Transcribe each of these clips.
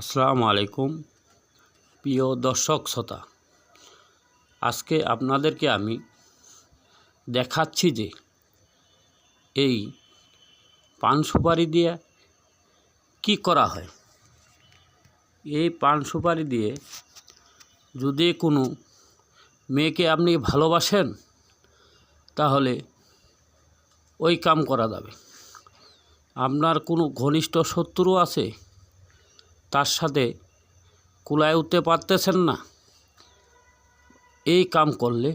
আসসালামু আলাইকুম। প্রিয় দর্শক, শ্রোতা, আজকে আপনাদেরকে আমি দেখাচ্ছি যে এই পান সুপারি দিয়ে কি করা হয়। এই পান সুপারি দিয়ে যদি কোনো মেয়েকে আপনি ভালোবাসেন, তাহলে ওই কাম করা যাবে। আপনার কোনো ঘনিষ্ঠ শত্রু আছে তার সাথে কুলায় উঠতে পারতেছেন না। এই কাম করলে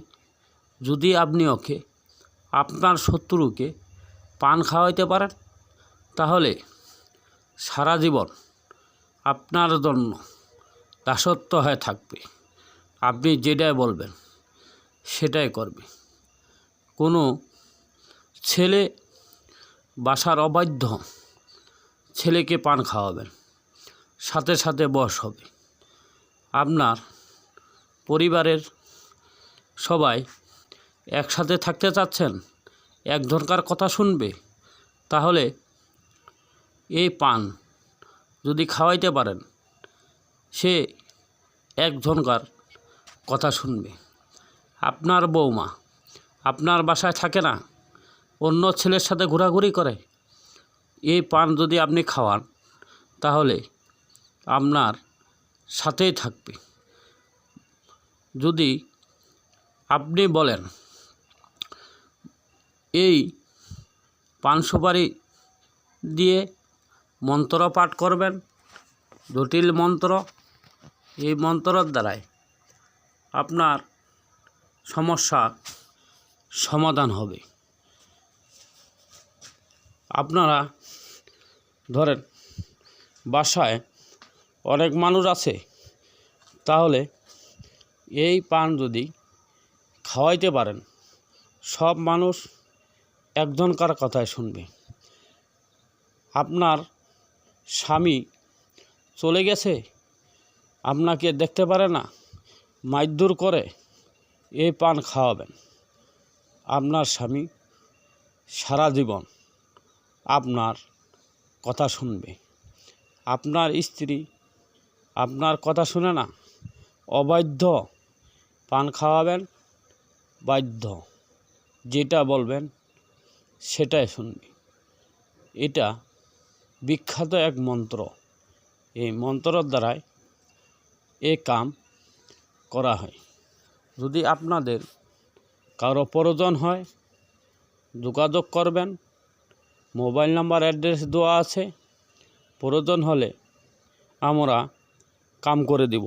যদি আপনি ওকে, আপনার শত্রুকে পান খাওয়াইতে পারেন, তাহলে সারা জীবন আপনার জন্য দাসত্ব হয়ে থাকবে। আপনি যেটাই বলবেন, সেটাই করবে। কোনো ছেলে বাসার অবাধ্য ছেলেকে পান খাওয়াবেন। সাথে সাথে বয়স হবে। আপনার পরিবারের সবাই একসাথে থাকতে চাচ্ছেন, এক একজনকার কথা শুনবে, তাহলে এই পান যদি খাওয়াইতে পারেন, সে এক একজনকার কথা শুনবে। আপনার বৌমা আপনার বাসায় থাকে না, অন্য ছেলের সাথে ঘোরাঘুরি করে, এই পান যদি আপনি খাওয়ান, তাহলে আপনার সাথেই থাকবে। যদি আপনি বলেন, এই পান সুপারি দিয়ে মন্ত্র পাঠ করবেন, জটিল মন্ত্র, এই মন্ত্রর দ্বারাই আপনার সমস্যা সমাধান হবে। আপনারা ধরেন বাসায় অনেক মানুষ আছে। তাহলে এই পান যদি খাওয়াইতে পারেন, সব মানুষ একজনকার কথাই শুনবে। আপনার স্বামী চলে গেছে, আপনাকে দেখতে পারে না মাইদুর করে এই পান খাওয়াবেন। আপনার স্বামী সারা জীবন আপনার কথা শুনবে। আপনার স্ত্রী আপনার কথা শুনে না, অবাধ্য। পান খাওয়াবেন, বাধ্য। যেটা বলবেন, সেটাই শুনবে। এটা বিখ্যাত এক মন্ত্র। এই মন্ত্রর দ্বারাই এ কাম করা হয়। যদি আপনাদের কারও প্রয়োজন হয়, যোগাযোগ করবেন। মোবাইল নাম্বার, অ্যাড্রেস দেওয়া আছে। প্রয়োজন হলে আমরা কাম করে দেব।